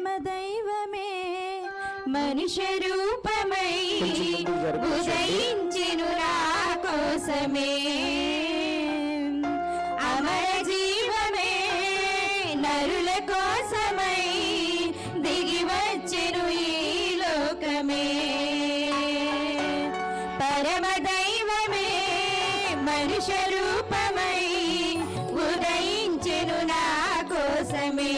పరమదైవమే మనిషి రూపమై ఉదయించిను నా కోసమే. అమర జీవమే నరుల కోసమై దిగి వచ్చెను ఈ లోకమే. పరమదైవమే మనిషి రూపమై ఉదయించిను నా కోసమే.